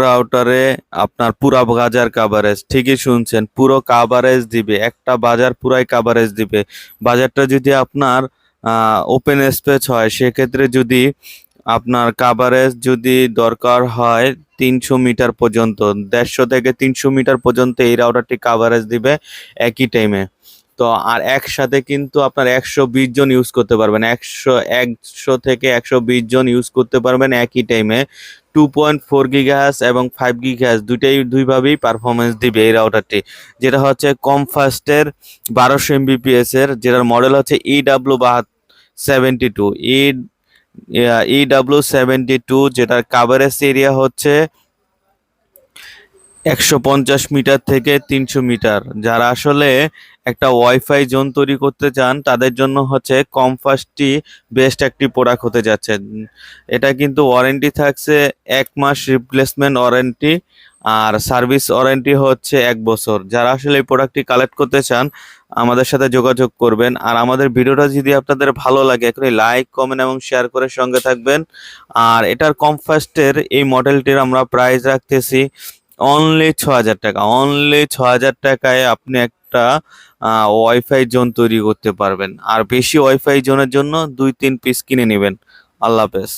রাউটারে আপনার পুরা বাজার কাভারেজ ঠিকই শুনছেন, পুরো কাভারেজ দিবে, একটা বাজার পুরাই কাভারেজ দিবে। বাজারটা যদি আপনার ওপেন স্পেস হয়, সেক্ষেত্রে যদি আপনার কাভারেজ যদি দরকার হয় তিনশো মিটার পর্যন্ত, দেড়শো থেকে তিনশো মিটার পর্যন্ত এই রাউটারটি কাভারেজ দিবে একই টাইমে তো আর একসাথে কিন্তু আপনার একশো বিশ জন ইউজ করতে পারবেন। একশো একশো থেকে একশো বিশ জন ইউজ করতে পারবেন একই টাইমে টু পয়েন্ট ফোর গিগাহাস এবং ফাইভ গিগাহাস দুইটাই দুইভাবেই পারফরমেন্স দিবে এই রাউটারটি যেটা হচ্ছে কম ফাস্টের বারোশো এমবিপিএস এর, যেটার মডেল হচ্ছে E W seventy two E W seventy two যেটার কাভারেজ এরিয়া হচ্ছে একশো পঞ্চাশ মিটার থেকে তিনশো মিটার। যারা আসলে একটা ওয়াইফাই জোন তৈরি করতে চান, তাদের জন্য হচ্ছে কমফাস্টটি বেস্ট একটি প্রোডাক্ট হতে যাচ্ছে। এটা কিন্তু ওয়ারেন্টি থাকছে এক মাস রিপ্লেসমেন্ট ওয়ারেন্টি আর সার্ভিস ওয়ারেন্টি হচ্ছে এক বছর। যারা আসলে এই প্রোডাক্টটি কালেক্ট করতে চান, আমাদের সাথে যোগাযোগ করবেন আর আমাদের ভিডিওটা যদি আপনাদের ভালো লাগে, এখনই লাইক, কমেন্ট এবং শেয়ার করে সঙ্গে থাকবেন। আর এটার কমফাস্টের এই মডেলটির আমরা প্রাইস রাখতেছি অনলি ছ হাজার টাকা। অনলি ছ হাজার টাকায় আপনি একটা ওয়াইফাই জোন তৈরি করতে পারবেন। আর বেশি ওয়াইফাই জোনের জন্য দুই তিন পিস কিনে নেবেন। আল্লাহ হাফেজ।